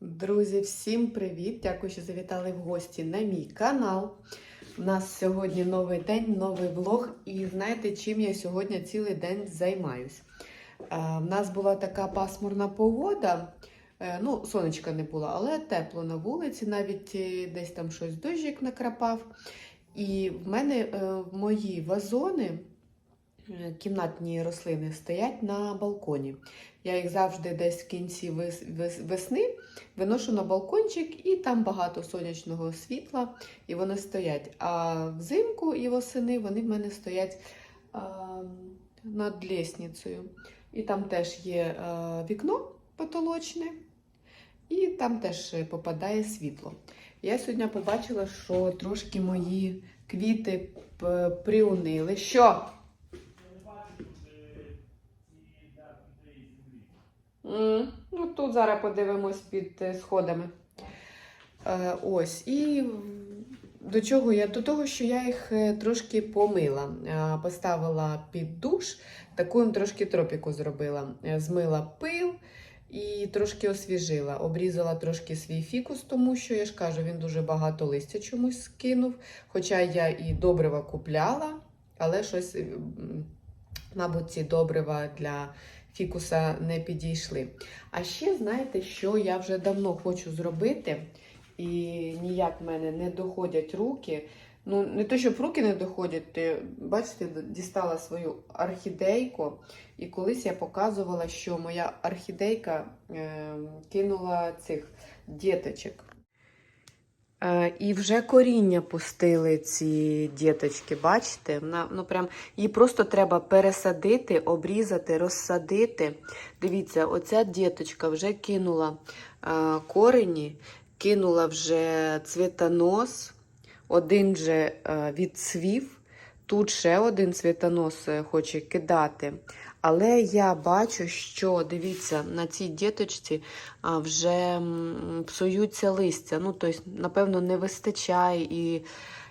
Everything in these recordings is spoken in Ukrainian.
Друзі, всім привіт! Дякую, що завітали в гості на мій канал. У нас сьогодні новий день, новий влог. І знаєте, чим я сьогодні цілий день займаюсь? У нас була така пасмурна погода. Е, Ну, сонечка не було, але тепло на вулиці, навіть е, десь там щось дощик накрапав. І в мене е, мої вазони, е, кімнатні рослини, стоять на балконі. Я їх завжди десь в кінці вес- вес- весни виношу на балкончик, і там багато сонячного світла, і вони стоять. А взимку і восени вони в мене стоять а, над лісницею. І там теж є а, вікно потолочне, і там теж е, попадає світло. Я сьогодні побачила, що трошки мої квіти приунили. Що? Ну, тут зараз подивимось під е, сходами. Е, ось. І до чого я? До того, що я їх е, трошки помила. Поставила під душ, таку їм трошки тропіку зробила. Змила пил і трошки освіжила. Обрізала трошки свій фікус, тому що я ж кажу, він дуже багато листя чомусь скинув. Хоча я і добрива купляла, але щось, мабуть, ці добрива для фікуса не підійшли. А ще знаєте, що я вже давно хочу зробити, і ніяк в мене не доходять руки. Ну, не те, щоб руки не доходять, ти, бачите, дістала свою орхідейку, і колись я показувала, що моя орхідейка е, кинула цих діточок. Е, і вже коріння пустили ці діточки, бачите? Вона, ну прям, її просто треба пересадити, обрізати, розсадити. Дивіться, оця діточка вже кинула е, корені, кинула вже цвітонос, один вже е, відцвів, тут ще один цвітонос е, хоче кидати. Але я бачу, що дивіться, на цій діточці вже псуються листя. Ну, тобто, напевно, не вистачає. І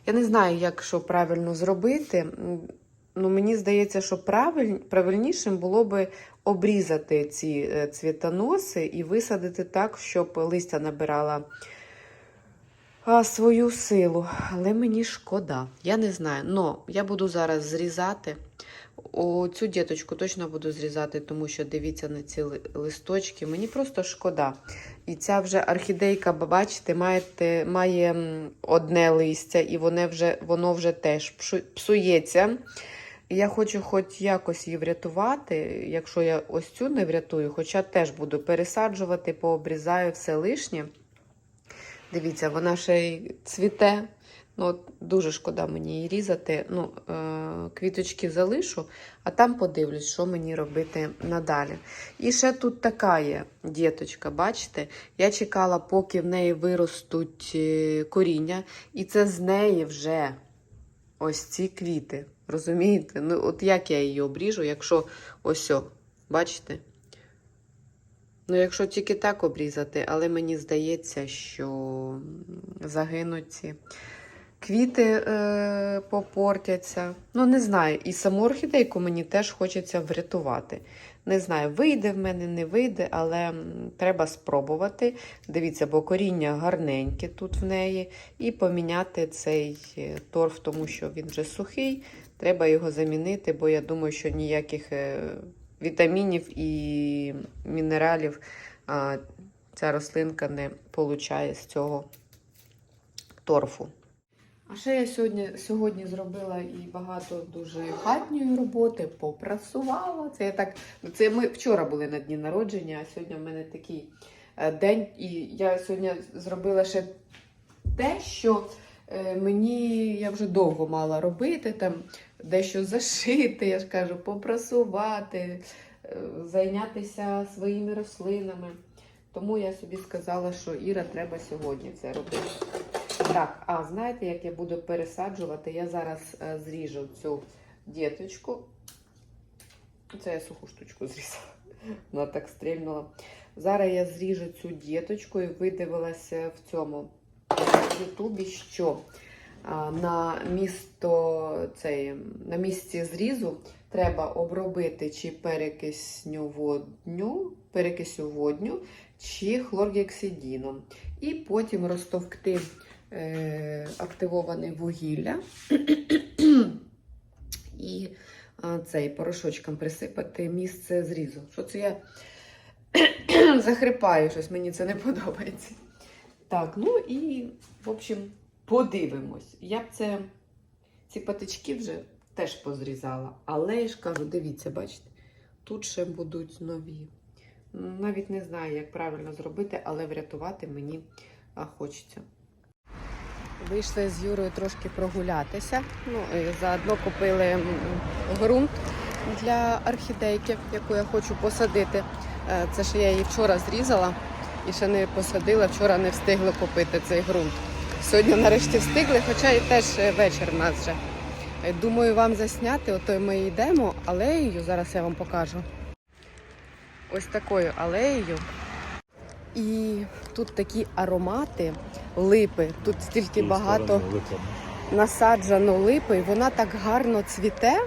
я не знаю, як що правильно зробити. Ну, мені здається, що правиль, правильнішим було би обрізати ці е, цвітоноси і висадити так, щоб листя набирала свою силу. Але мені шкода. Я не знаю. Но я буду зараз зрізати. Оцю діточку точно буду зрізати, тому що дивіться на ці листочки. Мені просто шкода. І ця вже орхідейка, бачите, маєте, має одне листя, і воно вже, воно вже теж псується. Я хочу хоч якось її врятувати, якщо я ось цю не врятую, хоча теж буду пересаджувати, пообрізаю все лишнє. Дивіться, вона ще й цвіте. Ну, дуже шкода мені її різати. Ну, е, квіточки залишу, а там подивлюсь, що мені робити надалі. І ще тут така є діточка, бачите? Я чекала, поки в неї виростуть е, коріння, і це з неї вже ось ці квіти. Розумієте? Ну, от як я її обріжу, якщо ось, о, бачите? Ну, якщо тільки так обрізати, але мені здається, що загинуть ці квіти е, попортяться. Ну, не знаю. І саму орхідейку мені теж хочеться врятувати. Не знаю, вийде в мене, не вийде, але треба спробувати. Дивіться, бо коріння гарненьке тут в неї. І поміняти цей е, торф, тому що він вже сухий. Треба його замінити, бо я думаю, що ніяких е, вітамінів і мінералів а, ця рослинка не получає з цього торфу. А ще я сьогодні, сьогодні зробила і багато дуже хатньої роботи, попрасувала. Це я так. Це ми вчора були на дні народження, а сьогодні в мене такий е, день. І я сьогодні зробила ще те, що е, мені я вже довго мала робити, там дещо зашити, я ж кажу, попрасувати, е, зайнятися своїми рослинами. Тому я собі сказала, що Іра, треба сьогодні це робити. Так, а знаєте, як я буду пересаджувати? Я зараз е, зріжу цю діточку. Це я суху штучку зрізала. Вона так стрільнула. Зараз я зріжу цю діточку і видивилася в цьому в Ютубі, що на місто цей, на місці зрізу треба обробити чи перекисню водню, перекисю водню чи хлоргексидіном. І потім розтовкти е, активоване вугілля і цей порошочком присипати місце зрізу. Що це я захрипаю щось, мені це не подобається. Так, ну і, в общем, подивимось. Я б це ці патички вже теж позрізала. Але я ж кажу, дивіться, бачите, тут ще будуть нові. Навіть не знаю, як правильно зробити, але врятувати мені хочеться. Вийшли з Юрою трошки прогулятися. Ну, і заодно купили ґрунт для орхідейки, яку я хочу посадити. Е, Це ж я її вчора зрізала і ще не посадила. Вчора не встигли купити цей ґрунт. Сьогодні нарешті встигли, хоча і теж е, вечір в нас вже. Е, Думаю, вам засняти. Ото ми йдемо алеєю. Зараз я вам покажу. Ось такою алеєю. І тут такі аромати липи. Тут стільки багато насаджено липи, і вона так гарно цвіте.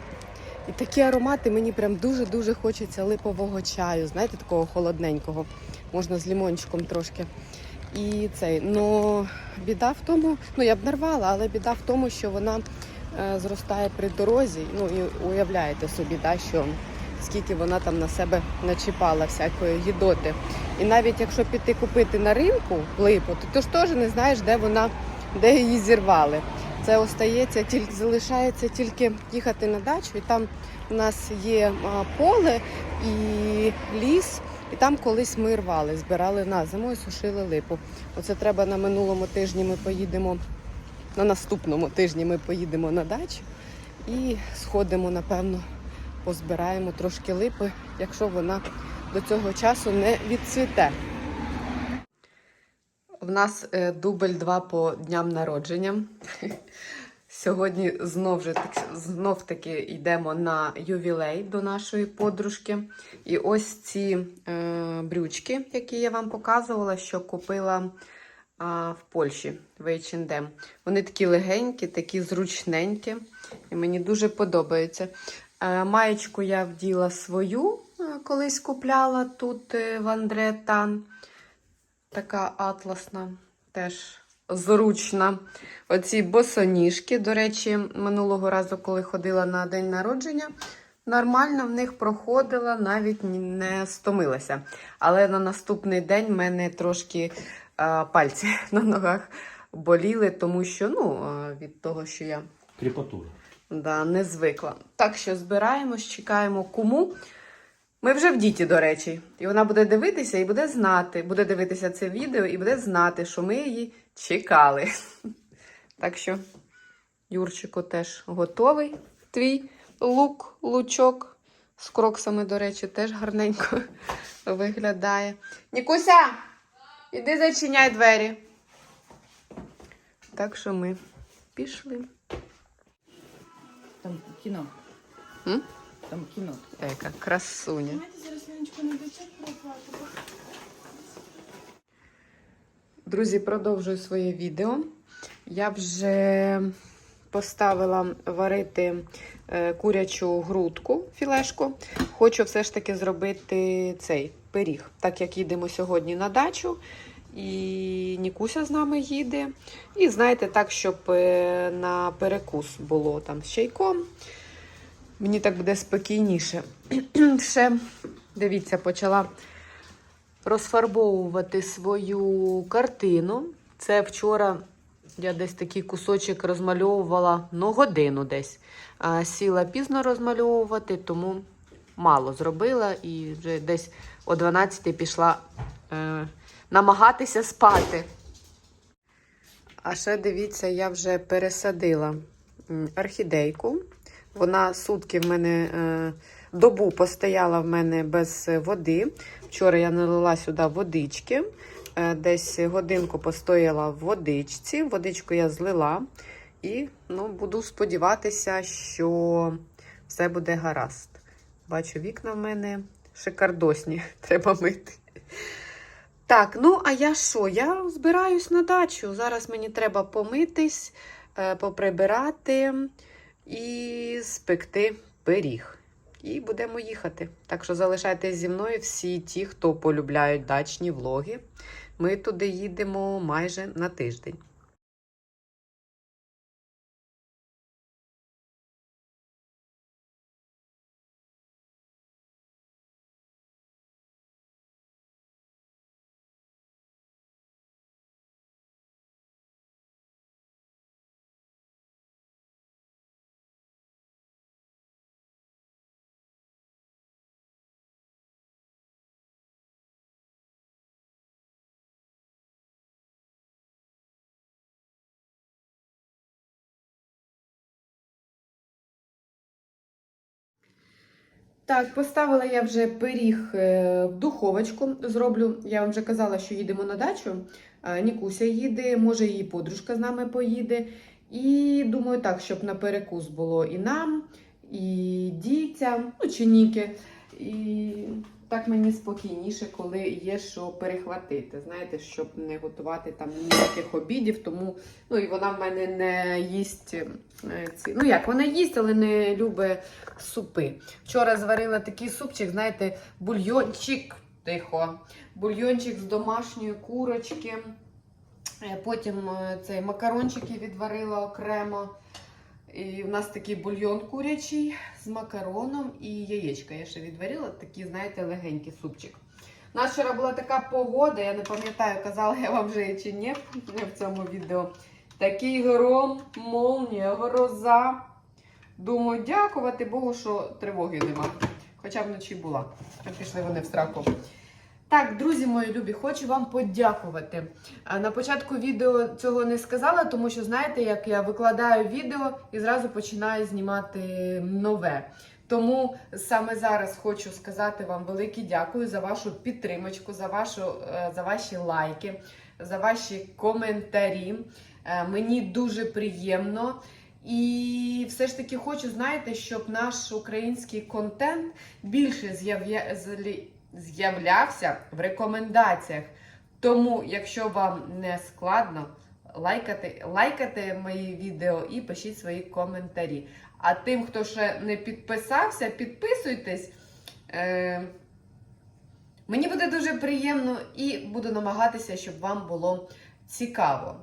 І такі аромати мені прям дуже-дуже хочеться липового чаю, знаєте, такого холодненького. Можна з лімончиком трошки. І цей, ну біда в тому, ну я б нарвала, але біда в тому, що вона е, зростає при дорозі. Ну і уявляєте собі, да, що скільки вона там на себе начіпала всякої гідоти. І навіть якщо піти купити на ринку липу, то ти ж теж не знаєш, де вона, де її зірвали. Це остається тільки залишається тільки їхати на дачу, і там у нас є а, поле і ліс. І там колись ми рвали, збирали на зиму і сушили липу. Оце треба на минулому тижні. Ми поїдемо на наступному тижні. Ми поїдемо на дачу і сходимо, напевно, позбираємо трошки липи, якщо вона до цього часу не відцвіте. В нас е, дубль 2 по дням народження. Сьогодні знов, же, знов таки йдемо на ювілей до нашої подружки. І ось ці е, брючки, які я вам показувала, що купила а, в Польщі в H&M. Вони такі легенькі, такі зручненькі. І мені дуже подобаються. Е, маєчку я вділа свою, е, колись купляла тут е, в Андре Тан. Така атласна, теж зручна. Оці босоніжки, до речі, минулого разу, коли ходила на день народження, нормально в них проходила, навіть не стомилася. Але на наступний день в мене трошки е, пальці на ногах боліли, тому що ну, від того, що я Кріпатура. Да, не звикла. Так що збираємось, чекаємо куму. Ми вже в діті, до речі. І вона буде дивитися і буде знати, буде дивитися це відео і буде знати, що ми її чекали. Так що, Юрчику теж готовий. Твій лук, лучок з кроксами, до речі, теж гарненько виглядає. Нікуся, іди зачиняй двері. Так що ми пішли. Там кіно. М? Там кіно. Яка красуня. Давайте зараз Леночку не Друзі, продовжую своє відео. Я вже поставила варити е, курячу грудку, філешку. Хочу все ж таки зробити цей пиріг, так як їдемо сьогодні на дачу. І Нікуся з нами їде. І знаєте, так, щоб е, на перекус було там з чайком. Мені так буде спокійніше. Ще, дивіться, почала розфарбовувати свою картину. Це вчора я десь такий кусочок розмальовувала ну, годину десь. А, сіла пізно розмальовувати, тому мало зробила і вже десь о 12 пішла е, намагатися спати. А ще дивіться, я вже пересадила орхідейку. Вона сутки в мене е, добу постояла в мене без води. Вчора я налила сюди водички. Е, Десь годинку постояла в водичці. Водичку я злила. І ну, буду сподіватися, що все буде гаразд. Бачу, вікна в мене шикардосні, треба мити. Так, ну а я що? Я збираюсь на дачу. Зараз мені треба помитись, е, поприбирати і спекти пиріг. І будемо їхати. Так що залишайтесь зі мною всі ті, хто полюбляють дачні влоги. Ми туди їдемо майже на тиждень. Так, поставила я вже пиріг е, в духовочку. Зроблю. Я вам вже казала, що їдемо на дачу. Е, Нікуся їде, може її подружка з нами поїде. І думаю, так, щоб на перекус було і нам, і дітям, ну чи Ніки. І так мені спокійніше, коли є що перехватити. Знаєте, щоб не готувати там ніяких обідів. Тому ну і вона в мене не їсть е, ці. Ну як, вона їсть, але не любить супи. Вчора зварила такий супчик, знаєте, бульйончик. Тихо. Бульйончик з домашньої курочки. Е, Потім е, цей макарончики відварила окремо. І в нас такий бульйон курячий з макароном і яєчка. Я ще відварила такий, знаєте, легенький супчик. У нас вчора була така погода, я не пам'ятаю, казала я вам вже чи ні в цьому відео. Такий гром, молнія, гроза. Думаю, дякувати Богу, що тривоги нема. Хоча вночі була. Пішли вони в страху. Так, друзі мої любі, хочу вам подякувати. На початку відео цього не сказала, тому що знаєте, як я викладаю відео і зразу починаю знімати нове. Тому саме зараз хочу сказати вам велике дякую за вашу підтримочку, за, вашу, е, за ваші лайки, за ваші коментарі. Е, Мені дуже приємно. І все ж таки хочу, знаєте, щоб наш український контент більше з'являвся в рекомендаціях. Тому, якщо вам не складно, лайкати, лайкати мої відео і пишіть свої коментарі. А тим, хто ще не підписався, підписуйтесь. Е, мені буде дуже приємно і буду намагатися, щоб вам було цікаво.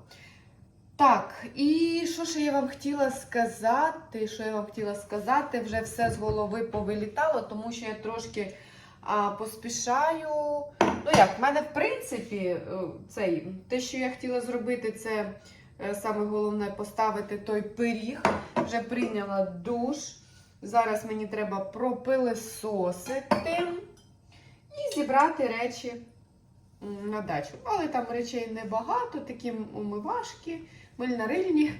Так, і що ще я вам хотіла сказати? Що я вам хотіла сказати? Вже все з голови повилітало, тому що я трошки а, поспішаю. Ну як, в мене, в принципі, е, цей, те, що я хотіла зробити, це е, саме головне поставити той пиріг. Вже прийняла душ. Зараз мені треба пропилисосити і зібрати речі на дачу. Але там речей небагато, такі умивашки, мильнарильні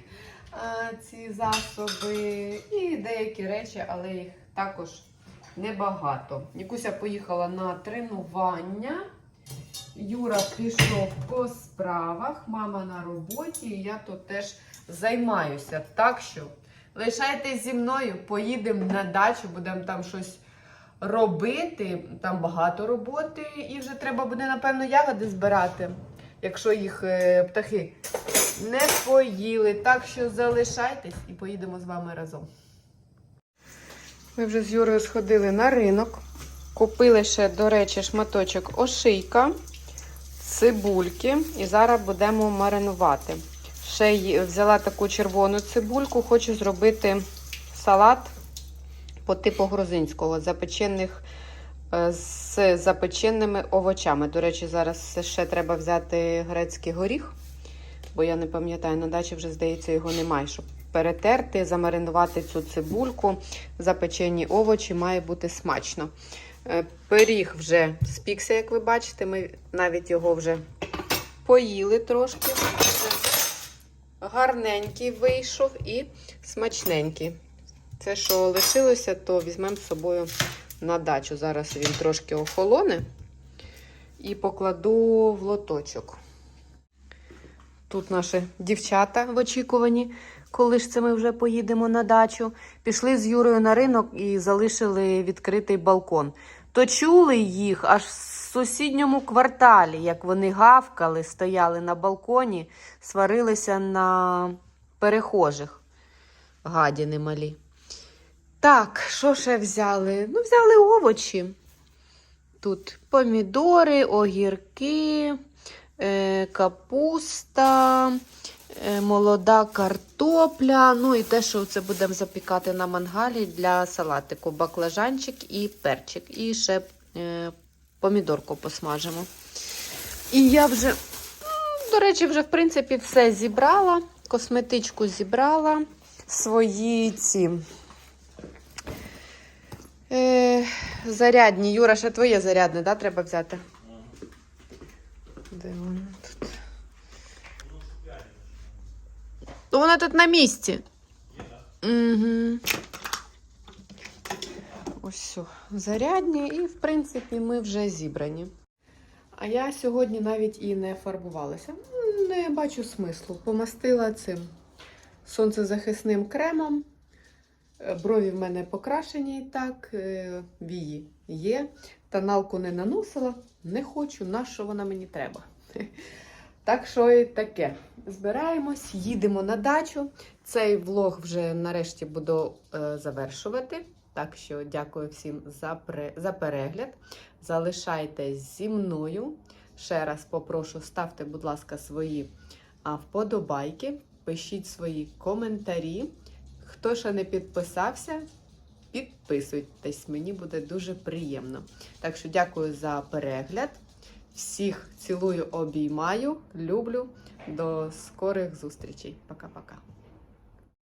ці засоби і деякі речі, але їх також небагато. Нікуся поїхала на тренування. Юра пішов по справах, мама на роботі, і я тут теж займаюся. Так що лишайтесь зі мною, поїдемо на дачу, будемо там щось робити. Там багато роботи, і вже треба буде, напевно, ягоди збирати, якщо їх е, птахи не поїли. Так що залишайтесь і поїдемо з вами разом. Ми вже з Юрою сходили на ринок. Купили ще, до речі, шматочок ошийка, цибульки. І зараз будемо маринувати. Ще взяла таку червону цибульку, хочу зробити салат по типу грузинського, запечених е, з запеченими овочами. До речі, зараз ще треба взяти грецький горіх, бо я не пам'ятаю, на дачі вже, здається, його немає. Щоб перетерти, замаринувати цю цибульку, запечені овочі, має бути смачно. Е, Пиріг вже спікся, як ви бачите, ми навіть його вже поїли трошки. Гарненький вийшов і смачненький. Це, що лишилося, то візьмемо з собою на дачу. Зараз він трошки охолоне і покладу в лоточок. Тут наші дівчата в очікуванні, коли ж це ми вже поїдемо на дачу. Пішли з Юрою на ринок і залишили відкритий балкон. То чули їх аж в сусідньому кварталі, як вони гавкали, стояли на балконі, сварилися на перехожих. Гадіни малі. Так, що ще взяли? Ну, взяли овочі. Тут помідори, огірки, е, капуста, молода картопля. Ну і те, що це будемо запікати на мангалі для салатику. Баклажанчик і перчик. І ще е, помідорку посмажимо. І я вже, до речі, вже в принципі все зібрала. Косметичку зібрала. Свої ці. Е, зарядні. Юра, ще твоє зарядне, да, треба взяти? Де воно Ну, Вона тут на місці. Угу. Ось все. Зарядні, і, в принципі, ми вже зібрані. А я сьогодні навіть і не фарбувалася. Не бачу смислу. Помастила цим сонцезахисним кремом. Е, Брові в мене покрашені і так, е, вії є. Тоналку не наносила, не хочу, на що вона мені треба. Так що і таке. Збираємось, їдемо на дачу. Цей влог вже нарешті буду е, завершувати. Так що дякую всім за, пре- за перегляд. Залишайтесь зі мною. Ще раз попрошу, ставте, будь ласка, свої вподобайки, пишіть свої коментарі. Хто ще не підписався, підписуйтесь, мені буде дуже приємно. Так що дякую за перегляд. Всіх цілую, обіймаю, люблю. До скорих зустрічей. Пока-пока.